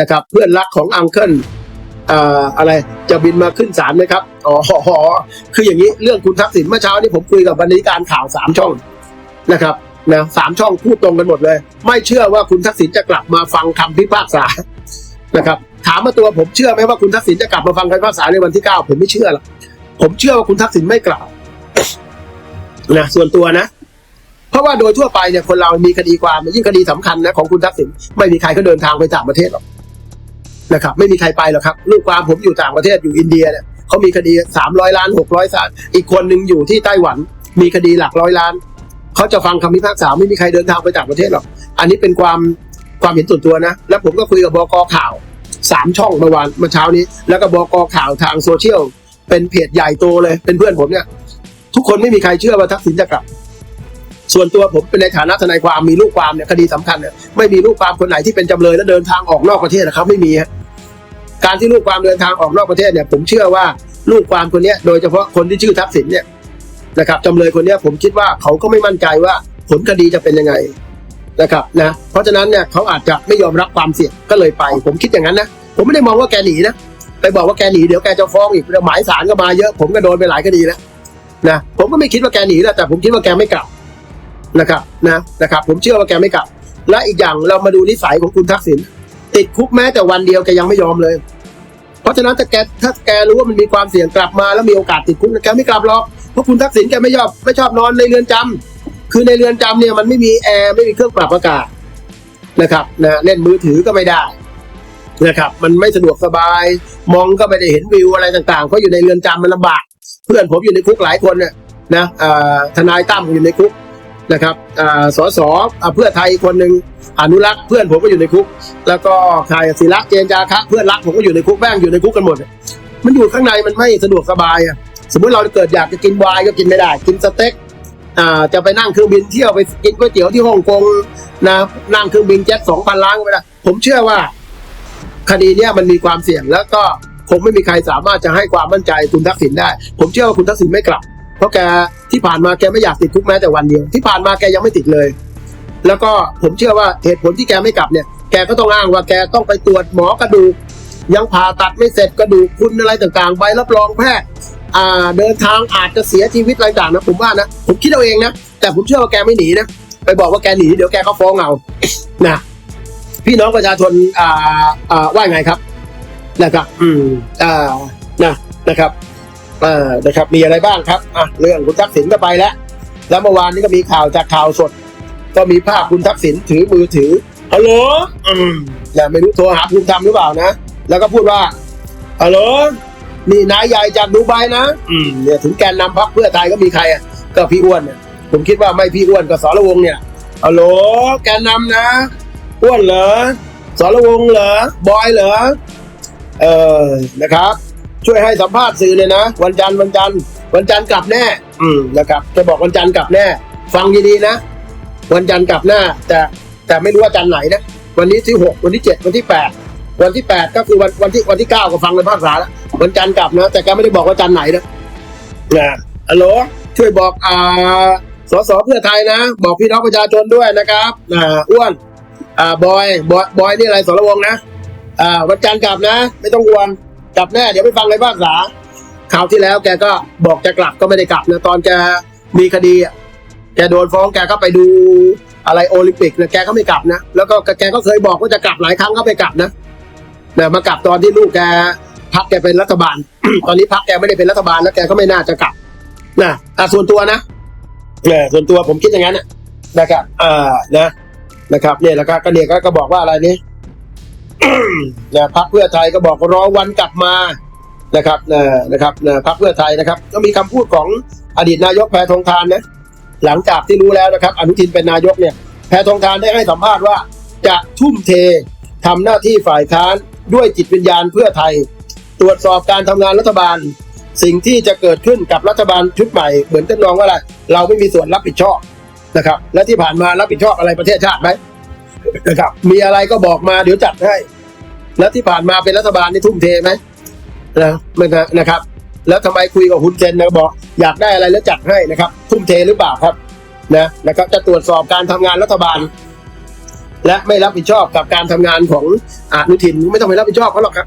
นะครับเพื่อนรักของอังเคิลอ่าอะไรจะบินมาขึ้นศาลไหมครับอ๋อออคืออย่างนี้เรื่องคุณทักษิณเมื่อเช้านี้ผมคุยกับบรรณาธิการข่าวสามช่องนะครับนะสามช่องพูดตรงกันหมดเลย ไม่เชื่อว่าคุณทักษิณจะกลับมาฟังคำพิพากษานะครับ ถามมาตัวผมเชื่อไหมว่าคุณทักษิณจะกลับมาฟังคำพิพากษาในวันที่เก้าผมไม่เชื่อหรอกผมเชื่อว่าคุณทักษิณไม่กลับนะส่วนตัวนะ เพราะว่าโดยทั่วไปเนี่ยคนเรามีคดีความยิ่งคดีสำคัญนะของคุณทักษิณไม่มีใครเขาเดินทางไปต่างประเทศหรอก นะครับไม่มีใครไปหรอกครับลูกความผมอยู่ต่างประเทศอยู่อินเดียเนี่ยเขามีคดีสามร้อยล้านหกร้อยล้านอีกคนหนึ่งอยู่ที่ไต้หวัน มีคดีหลักร้อยล้านเขาจะฟังคำพิพากษาไม่มีใครเดินทางไปต่างประเทศหรอกอันนี้เป็นความความเห็นส่วนตัวนะ แล้วผมก็คุยกับบกข่าวสามช่องเมื่อวานเมื่อเช้านี้ แล้วก็บกข่าวทางโซเชียลเป็นเพจใหญ่โตเลยเป็นเพื่อนผมเนี่ย ทุกคนไม่มีใครเชื่อว่าทักษิณจะกลับ ส่วนตัวผมเป็นในฐานะทนายความมีลูกความเนี่ยคดีสำคัญเนี่ยไม่มีลูกความคนไหนที่เป็นจำเลยแล้วเดินทางออกนอกประเทศนะครับไม่มีฮะ การที่ลูกความเดินทางออกนอกประเทศเนี่ยผมเชื่อว่าลูกความคนนี้โดยเฉพาะคนที่ชื่อทักษิณเนี่ยนะครับจำเลยคนนี้ผมคิดว่าเขาก็ไม่มั่นใจว่าผลคดีจะเป็นยังไงนะครับนะเพราะฉะนั้นเนี่ยเขาอาจจะไม่ยอมรับความเสี่ยงก็เลยไป ผมคิดอย่างนั้นนะผมไม่ได้มองว่าแกหนีนะไปบอกว่าแกหนีเดี๋ยวแกจะฟ้องอีกเดี๋ยวหมายสารก็มาเยอะผมก็โดนไปหลายคดีแล้วนะผมก็ไม่คิดว่าแกหนีนะแต่ผมคิดว่าแกไม่กลับนะครับนะนะครับผมเชื่อว่าแกไม่กลับ และอีกอย่างเรามาดูนิสัยของคุณทักษิณ ติดคุกแม้แต่วันเดียวแกยังไม่ยอมเลย เพราะฉะนั้นถ้าแกถ้าแกรู้ว่ามันมีความเสี่ยงกลับมาแล้วมีโอกาสติดคุกแกไม่กลับหรอกเพราะคุณทักษิณแกไม่ยอมไม่ชอบนอนในเรือนจำคือในเรือนจำเนี่ยมันไม่มีแอร์ไม่มีเครื่องปรับอากาศนะครับนะเล่นมือถือก็ไม่ได้นะครับมันไม่สะดวกสบายมองก็ไม่ได้เห็นวิวอะไรต่างๆเพราะอยู่ในเรือนจำมันลำบาก เพื่อนผมอยู่ในคุกหลายคนเนี่ยนะอ่าทนายตั้มอยู่ในคุก นะครับสสอ่าเพื่อไทยคนหนึ่งอนุรักษ์เพื่อนผมก็อยู่ในคุก แล้วก็ใครศิระเจนจาคะ เพื่อนรักผมก็อยู่ในคุกแม่งอยู่ในคุกกันหมด มันอยู่ข้างในมันไม่สะดวกสบายอะสมมติเราเกิดอยากจะกินวน์ก็กินไม่ได้ กินสเต็กจะไปนั่งเครื่องบินเที่ยวไปกินก๋วยเตี๋ยวที่ฮ่องกงนะนั่งเครื่องบินเจ็ตสองพันล้านก็ไม่ได้ผมเชื่อว่า คดีเนี้ยมันมีความเสี่ยงแล้วก็คงไม่มีใครสามารถจะให้ความมั่นใจคุณทักษิณได้ ผมเชื่อว่าคุณทักษิณไม่กลับ เพราะแกที่ผ่านมาแกไม่อยากติดคุกแม้แต่วันเดียวที่ผ่านมาแกยังไม่ติดเลย แล้วก็ผมเชื่อว่าเหตุผลที่แกไม่กลับเนี่ย แกก็ต้องอ้างว่าแกต้องไปตรวจหมอกระดูกยังผ่าตัดไม่เสร็จกระดูกคุณอะไรต่างๆใบรับรองแพทย์อ่าเดินทางอาจจะเสียชีวิตอะไรต่างนะผมว่านะผมคิดเอาเองนะแต่ผมเชื่อว่าแกไม่หนีนะไปบอกว่าแกหนีเดี๋ยวแกก็ฟ้องเอานะพี่น้องประชาชนอ่าอ่าว่าไงครับนะครับ อืมอ่านะนะครับ อ่านะครับมีอะไรบ้างครับอะเรื่องคุณทักษิณก็ไปแล้ว แล้วเมื่อวานนี้ก็มีข่าวจากข่าวสด ก็มีภาพคุณทักษิณถือมือถือฮัลโหลอืมอย่ไม่รู้โทรหาภูมิธรรมหรือเปล่านะ แล้วก็พูดว่าฮัลโหลนี่นายใหญ่จากดูไบนะอืมเนี่ยถึงแกนนำพรรคเพื่อไทยก็มีใครอะก็พี่อ้วนเนี่ยผมคิดว่าไม่พี่อ้วนก็สรวงเนี่ยฮัลโหลแกนนำนะอ้วนเหรอสรวงเหรอบอยเหรอเออนะครับ ช่วยให้สัมภาษณ์สื่อเลยนะ วันจันทร์วันจันทร์วันจันทร์กลับแน่ อืมนะครับจะบอกวันจันทร์กลับแน่ ฟังดีๆนะ วันจันทร์กลับหน้า แต่แต่ไม่รู้ว่าจันทร์ไหนนะวันนี้ที่หกวันที่เจ็ดวันที่แปดวันที่แปดก็คือวันวันที่วันที่เก้าก็ฟังในภาคษาแล้ววันจันทร์กลับนะ แต่แกไม่ได้บอกว่าจันทร์ไหนนะนะฮัลโหลช่วยบอกอ่าสสเพื่อไทยนะ บอกพี่น้องประชาชนด้วยนะครับอ่าอ้วนอ่าบอยบอยบอยนี่อะไรสรวงศ์นะอ่าวันจันทร์กลับนะ ไม่ต้องห่วง กลับแน่เดี๋ยวไปฟังในภาคษาคราวที่แล้วแกก็บอกจะกลับก็ไม่ได้กลับนะตอนแกมีคดีแกโดนฟ้องแกก็ไปดูอะไรโอลิมปิกนะแกก็ไม่กลับนะแล้วก็แกก็เคยบอกว่าจะกลับหลายครั้งก็ไม่กลับนะแต่มากลับตอนที่ลูกแกพักแกเป็นรัฐบาล ตอนนี้พักแกไม่ได้เป็นรัฐบาลแล้วแกก็ไม่น่าจะกลับนะอะส่วนตัวนะเนี่ยส่วนตัวผมคิดอย่างนั้นนะนะครับอ่านะนะครับเนี่ยแล้วก็ก็เนี่ยก็ก็บอกว่าอะไรนี่ นะพักเพื่อไทยก็บอกรอวันกลับมานะครับนะนะครับนะพักเพื่อไทยนะครับ ก็มีคำพูดของอดีตนายกแพทองทานนะหลังจากที่รู้แล้วนะครับ อนุทินเป็นนายกเนี่ยแพทองทานได้ให้สัมภาษณ์ว่า จะทุ่มเททำหน้าที่ฝ่ายค้านด้วยจิตวิญญาณเพื่อไทย ตรวจสอบการทำงานรัฐบาล สิ่งที่จะเกิดขึ้นกับรัฐบาลชุดใหม่ เหมือนทำนองว่าอะไรเราไม่มีส่วนรับผิดชอบนะครับ และที่ผ่านมารับผิดชอบอะไรประเทศชาติไหมนะครับมีอะไรก็บอกมาเดี๋ยวจัดให้ แล้วที่ผ่านมาเป็นรัฐบาลนี่ทุ่มเทไหมนะม่นะนะครับ แล้วทำไมคุยกับฮุนเซนนะบอกอยากได้อะไรแล้วจัดให้นะครับ ทุ่มเทหรือเปล่าครับนะนะครับ จะตรวจสอบการทำงานรัฐบาล และไม่รับผิดชอบกับการทำงานของอนุทินไม่ต้องไปรับผิดชอบเขาหรอกครับ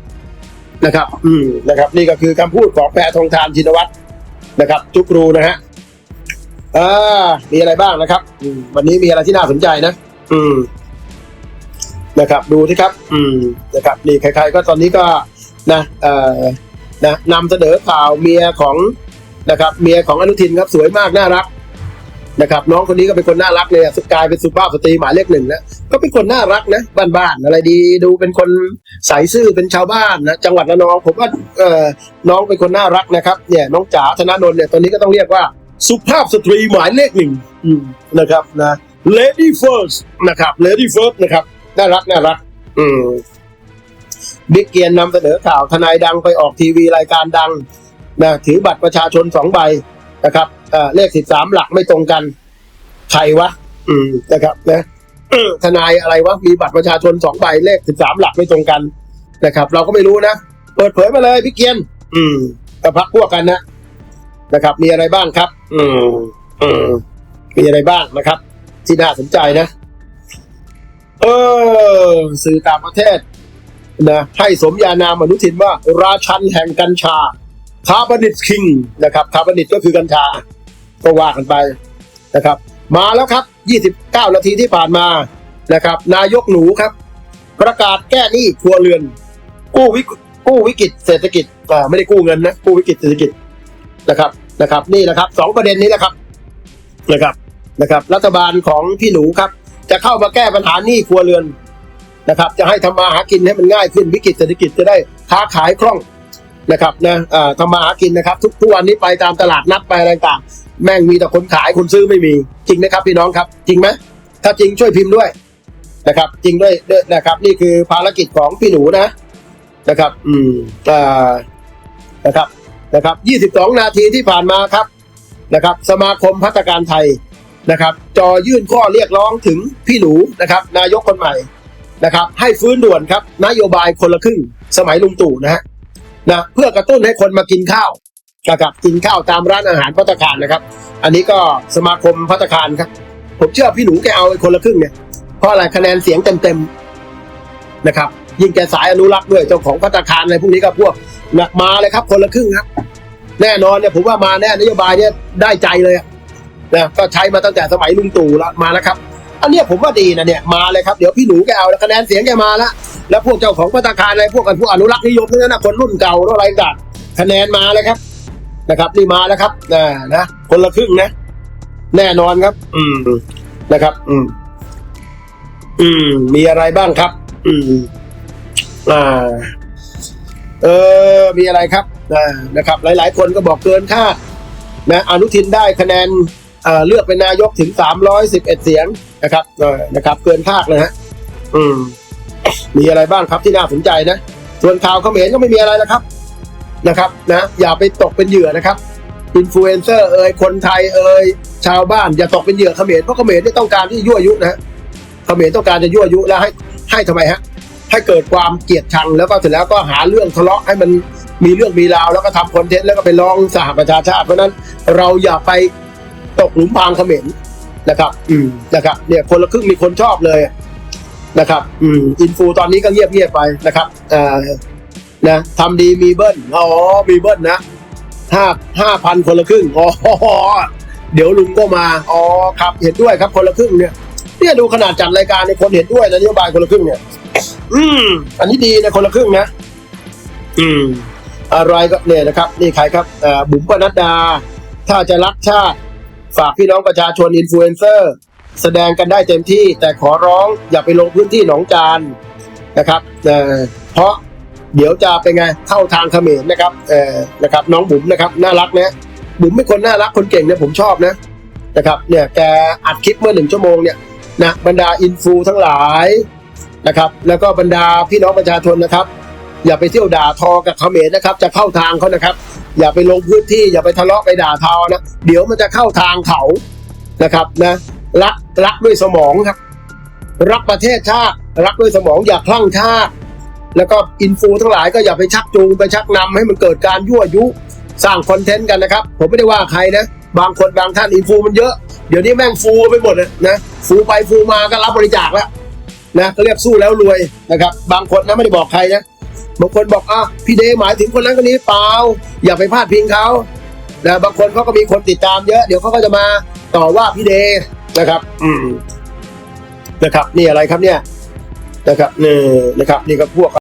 นะครับ อืมนะครับ นี่ก็คือคำพูดของแพทองทานชินวัตรนะครับ จุกรูนะฮะอ่ามีอะไรบ้างนะครับวันนี้มีอะไรที่น่าสนใจนะ อืม นะครับ ดูที่ครับ อืมนะครับนี่ใครๆก็ตอนนี้ก็นะเอ่อนะนำเสนอข่าวเมียของนะครับ เมียของอนุทินครับสวยมากน่ารักนะครับ น้องคนนี้ก็เป็นคนน่ารักเลยอะกลายเป็นสุภาพสตรีหมายเลขหนึ่งนะก็เป็นคนน่ารักนะบ้านๆอะไรดีดูเป็นคนใสซื่อเป็นชาวบ้านนะจังหวัดระนองผมว่าเอ่อน้องเป็นคนน่ารักนะครับ เนี่ยน้องจ๋าธนาโนนท์เนี่ยตอนนี้ก็ต้องเรียกว่าสุภาพสตรีหมายเลขหนึ่งอืมนะครับนะ lady first นะครับ lady first นะครับ น่ารักน่ารัก อืมบิ๊กเกียนนำเสนอข่าวทนายดังไปออกทีวีรายการดังนะถือบัตรประชาชนสองใบนะครับเลขสิบสามหลักไม่ตรงกัน ใครวะ อืมนะครับนะทนายอะไรวะมีบัตรประชาชนสองใบเลขสิบสามหลักไม่ตรงกันนะครับ เราก็ไม่รู้นะเปิดเผยมาเลยพี่เกียน อืมกับพักพวกกันนะนะครับ มีอะไรบ้างครับ อืมอืมมีอะไรบ้างนะครับ ที่น่าสนใจนะ เออ สื่อต่างประเทศนะให้สมญานามอนุทินว่า ราชันแห่งกัญชาคาร์บอนิตคิงนะครับคาร์บอนิตก็คือกัญชา ก็ว่ากันไปนะครับ มาแล้วครับ 29 นาทีที่ผ่านมานะครับ นายกหนูครับ ประกาศแก้หนี้ครัวเรือน กู้วิกกู้วิกฤตเศรษฐกิจอ่ไม่ได้กู้เงินนะกู้วิกฤตเศรษฐกิจนะครับนะครับ นี่แหละครับสองประเด็นนี้แหละครับนะครับนะครับ รัฐบาลของพี่หนูครับ จะเข้ามาแก้ปัญหาหนี้ครัวเรือนนะครับ จะให้ทำมาหากินให้มันง่ายขึ้นวิกฤตเศรษฐกิจจะได้ค้าขายคล่องนะครับนะทำมาหากินนะครับ ทุกทุกวันนี้ไปตามตลาดนัดไปอะไรต่างแม่งมีแต่คนขายคนซื้อไม่มี จริงไหมครับพี่น้องครับ จริงไหมถ้าจริงช่วยพิมพ์ด้วยนะครับ จริงด้วยด้วยนะครับ นี่คือภารกิจของพี่หนูนะนะครับ อืมอ่านะครับนะครับ 22 นาทีที่ผ่านมาครับนะครับ สมาคมพัฒการไทย นะครับจอยื่นข้อเรียกร้องถึงพี่หนูนะครับนายกคนใหม่นะครับให้ฟื้นด่วนครับนโยบายคนละครึ่งสมัยลุงตู่นะฮะนะเพื่อกระตุ้นให้คนมากินข้าวนะครับกินข้าวตามร้านอาหารพัตตาคารนะครับ อันนี้ก็สมาคมพัตตาคารครับ ผมเชื่อพี่หนูแกเอาคนละครึ่งเนี่ยเพราะอะไรคะแนนเสียงเต็มๆนะครับ ยิ่งแกสายอนุรักษ์ด้วยเจ้าของพัตตาคารอะไรพวกนี้ก็พวกหนักมาเลยครับคนละครึ่งครับ แน่นอนเนี่ยผมว่ามาแน่นโยบายเนี่ยได้ใจเลยอะ นะก็ใช้มาตั้งแต่สมัยลุงตู่ล้วมาแล้วครับ อันเนี้ยผมว่าดีนะเนี่ยมาเลยครับเดี๋ยวพี่หนูแกเอาแล้วคะแนนเสียงแกมาล้วแล้วพวกเจ้าของพัตตาคารอะไรพวกกันพวกอนุรักษ์นิยมทั้งนั้นนะคนรุ่นเก่าแล้วอะไรต่างคะแนนมาเลยครับนะครับนี่มาแล้วครับนะนะคนละครึ่งนะ แน่นอนครับ อืมนะครับ อืม อืม มีอะไรบ้างครับ อืม อ่า เออ มีอะไรครับอ่านะครับ หลาย ๆ คนก็บอกเกินคาดนะอนุทินได้คะแนน เลือกเป็นนายกถึงสามร้อยสิบเอ็ดเสียงนะครับนะครับ เกินคาดเลยฮะอืม มีอะไรบ้างครับที่น่าสนใจนะ ส่วนข่าวเขมรก็ไม่มีอะไรแล้วครับนะครับ นะ อย่าไปตกเป็นเหยื่อนะครับอินฟลูเอนเซอร์เอ่ยคนไทยเอ่ยชาวบ้านอย่าตกเป็นเหยื่อเขมรเพราะเขมรเนี่ยต้องการที่ยั่วยุนะฮะเขมรต้องการจะยั่วยุแล้วให้ให้ทำไมฮะให้เกิดความเกลียดชังแล้วก็เสร็จแล้วก็หาเรื่องทะเลาะให้มันมีเรื่องมีราวแล้วก็ทำคอนเทนต์แล้วก็ไปร้องสหประชาชาติเพราะนั้นเราอย่าไป ตกหลุมพรางเขมรนะครับ อืมนะครับ เนี่ยคนละครึ่งมีคนชอบเลยนะครับ อืมอินฟูตอนนี้ก็เงียบเงียบๆไปนะครับเอ่อนะทำดีมีเบิ้ลอ๋อมีเบิ้ลนะห้าห้าพันคนละครึ่งอ๋อเดี๋ยวลุงก็มาอ๋อครับ เห็นด้วยครับคนละครึ่งเนี่ยเนี่ยดูขนาดจัดรายการในยคนเห็นด้วยนะนโยบายคนละครึ่งเนี่ย อืม อันนี้ดีนะคนละครึ่งนะ อืม อะไรก็เนี่ยนะครับ นี่ใครครับเอ่อบุ๋มปนัดดา ถ้าจะรักชาติ ฝากพี่น้องประชาชนอินฟลูเอนเซอร์แสดงกันได้เต็มที่ แต่ขอร้องอย่าไปลงพื้นที่หนองจานนะครับเอ่อเพราะเดี๋ยวจะเป็นไงเข้าทางเขมรนะครับเอ่อนะครับ น้องบุ๋มนะครับน่ารักนะบุ๋มเป็นคนน่ารักคนเก่งเนี่ยผมชอบนะนะครับเนี่ยแกอัดคลิปเมื่อหนึ่งชั่วโมงเนี่ยนะบรรดาอินฟูทั้งหลายนะครับ แล้วก็บรรดาพี่น้องประชาชนนะครับ อย่าไปเที่ยวด่าทอกับเขมรนะครับ จะเข้าทางเขานะครับ อย่าไปลงพื้นที่อย่าไปทะเลาะไปด่าทอนะ เดี๋ยวมันจะเข้าทางเขานะครับนะรักรักด้วยสมองครับ รักประเทศชาติ รักด้วยสมองอย่าคลั่งชาติ แล้วก็อินฟูทั้งหลายก็อย่าไปชักจูงไปชักนำให้มันเกิดการยั่วยุสร้างคอนเทนต์กันนะครับ ผมไม่ได้ว่าใครนะ บางคนบางท่านอินฟูมันเยอะ เดี๋ยวนี้แม่งฟูไปหมดนะฟูไปฟูมาก็รับบริจาคแล้วนะก็เรียกสู้แล้วรวยนะครับ บางคนนะไม่ได้บอกใครนะ บางคนบอกอะพี่เดหมายถึงคนนั้นคนนี้เปล่า อย่าไปพาดพิงเขานะบางคนเขาก็มีคนติดตามเยอะ เดี๋ยวเขาก็จะมาต่อว่าพี่เดนะครับ อืมนะครับ นี่อะไรครับเนี่ย นะครับนี่นะครับนี่ก็พวก